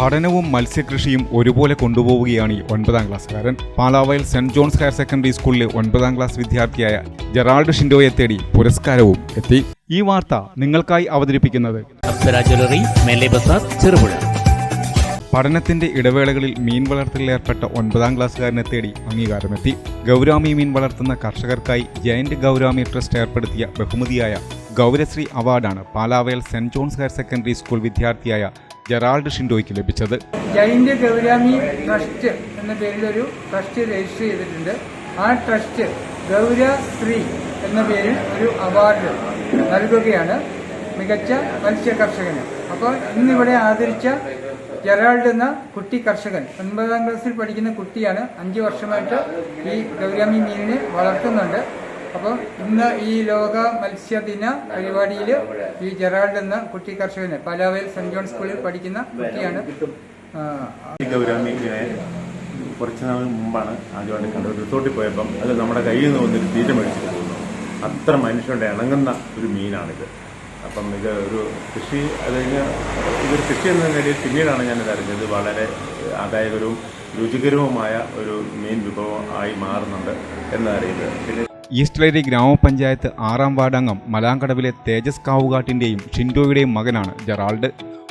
പഠനവും മത്സ്യകൃഷിയും ഒരുപോലെ കൊണ്ടുപോവുകയാണ് ഈ ഒൻപതാം ക്ലാസ്സുകാരൻ. Palavayal saint John's higher secondary സ്കൂളിലെ ഒൻപതാം ക്ലാസ് വിദ്യാർത്ഥിയായ ജെറാൾഡ് ഷിൻഡോയെ തേടി പുരസ്കാരവും എത്തി. ഈ വാർത്ത നിങ്ങൾക്കായി അവതരിപ്പിക്കുന്നത് അപ്സര ജ്വല്ലറി മേലെ ബസാർ ചെറുപുഴ. പഠനത്തിന്റെ ഇടവേളകളിൽ മീൻ വളർത്തലിലേർപ്പെട്ട ഒൻപതാം ക്ലാസ്സുകാരനെ തേടി അംഗീകാരമെത്തി. ഗൗരാമി മീൻ വളർത്തുന്ന കർഷകർക്കായി ജയന്റ് ഗൗരാമി ട്രസ്റ്റ് ഏർപ്പെടുത്തിയ ബഹുമതിയായ ഗൗരശ്രീ അവാർഡാണ് Palavayal saint John's higher secondary school വിദ്യാർത്ഥിയായ ജെറാൾഡ് ഷിൻഡോയ്ക്ക് ലഭിച്ചത്. ജൈന്റ് ഗൗരാമി ട്രസ്റ്റ് എന്ന പേരിലൊരു ട്രസ്റ്റ് രജിസ്റ്റർ ചെയ്തിട്ടുണ്ട്. ആ ട്രസ്റ്റ് ഗൗര സ്ത്രീ എന്ന പേരിൽ ഒരു അവാർഡ് നൽകുകയാണ് മികച്ച മത്സ്യ കർഷകന്. അപ്പോൾ ഇന്നിവിടെ ആദരിച്ച ജെറാൾഡ് എന്ന കുട്ടി കർഷകൻ ഒൻപതാം ക്ലാസ്സിൽ പഠിക്കുന്ന കുട്ടിയാണ് അഞ്ച് വർഷമായിട്ട് ഈ ഗൗരാമി മീനിനെ വളർത്തുന്നുണ്ട്. അപ്പോൾ ഇന്ന് ഈ ലോക മത്സ്യദിന പരിപാടിയിൽ ഈ ജെറാൾഡ് എന്ന കുട്ടി കർഷകന് പലാവയിൽ സെന്റ് ജോൺ സ്കൂളിൽ പഠിക്കുന്ന കുട്ടിയാണ്. കുറച്ച് നാൾ മുമ്പാണ് ആദ്യമായിട്ട് കണ്ടത്. റിസോർട്ടിൽ പോയപ്പം അത് നമ്മുടെ കയ്യിൽ നിന്ന് വന്നൊരു തീറ്റ മേടിച്ചിട്ട് പോകുന്നു. അത്ര മനുഷ്യരുടെ ഇണങ്ങുന്ന ഒരു മീനാണിത്. അപ്പം ഇത് ഒരു കൃഷി അത് കഴിഞ്ഞ് ഇതൊരു കൃഷി എന്ന നിലയിൽ പിന്നീടാണ് ഞാനിത് അറിഞ്ഞത്. വളരെ ആദായകരവും രുചികരവുമായ ഒരു മീൻ വിഭവം ആയി മാറുന്നുണ്ട് എന്നറിയുന്നത്. പിന്നെ ഈസ്റ്റ്ലേരി ഗ്രാമപഞ്ചായത്ത് ആറാം വാർഡംഗം മലാങ്കടവിലെ തേജസ് കാവുകാട്ടിന്റെയും ഷിൻഡോയുടെയും മകനാണ് ജെറാൾഡ്.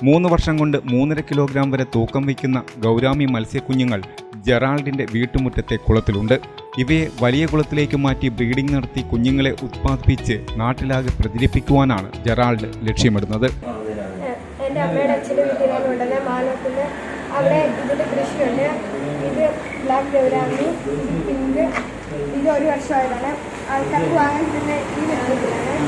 മൂന്ന് വർഷം കൊണ്ട് മൂന്നര കിലോഗ്രാം വരെ തൂക്കം വയ്ക്കുന്ന ഗൗരാമി മത്സ്യക്കുഞ്ഞുങ്ങൾ ജെറാൾഡിന്റെ വീട്ടുമുറ്റത്തെ കുളത്തിലുണ്ട്. ഇവയെ വലിയ കുളത്തിലേക്ക് മാറ്റി ബ്രീഡിംഗ് നടത്തി കുഞ്ഞുങ്ങളെ ഉത്പാദിപ്പിച്ച് നാട്ടിലാകെ പ്രചരിപ്പിക്കുവാനാണ് ജെറാൾഡ് ലക്ഷ്യമിടുന്നത്. എന്റെ അവിടെ ഇതിന്റെ കൃഷിയുണ്ട്. ഇത് ബ്ലാക്ക് ഗൗരാമി പിങ്ക് ഇത് ഒരു വർഷമായതാണ്. ആൾക്കാർക്ക് വാങ്ങാൻ തന്നെ ഈ കൊല്ലമായി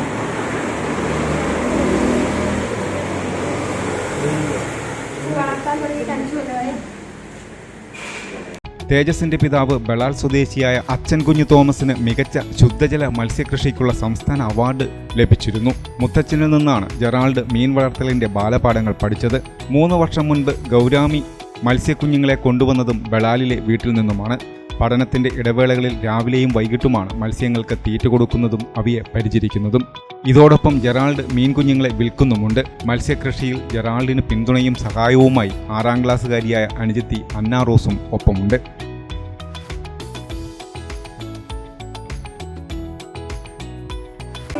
തേജസിന്റെ പിതാവ് ബളാൽ സ്വദേശിയായ അച്ഛൻ കുഞ്ഞു തോമസിന് മികച്ച ശുദ്ധജല മത്സ്യകൃഷിക്കുള്ള സംസ്ഥാന അവാർഡ് ലഭിച്ചിരുന്നു. മുത്തച്ഛനിൽ നിന്നാണ് ജെറാൾഡ് മീൻ വളർത്തലിന്റെ ബാലപാഠങ്ങൾ പഠിച്ചത്. മൂന്ന് വർഷം മുൻപ് ഗൗരാമി മത്സ്യക്കുഞ്ഞുങ്ങളെ കൊണ്ടുവന്നതും ബളാലിലെ വീട്ടിൽ നിന്നുമാണ്. പഠനത്തിന്റെ ഇടവേളകളിൽ രാവിലെയും വൈകിട്ടുമാണ് മത്സ്യങ്ങൾക്ക് തീറ്റ കൊടുക്കുന്നതും അവയെ പരിചരിക്കുന്നതും. ഇതോടൊപ്പം ജെറാൾഡ് മീൻകുഞ്ഞുങ്ങളെ വിൽക്കുന്നുമുണ്ട്. മത്സ്യകൃഷിയിൽ ജെറാൾഡിന് പിന്തുണയും സഹായവുമായി ആറാം ക്ലാസ്സുകാരിയായ അനുജത്തി അന്ന റോസും ഒപ്പമുണ്ട്.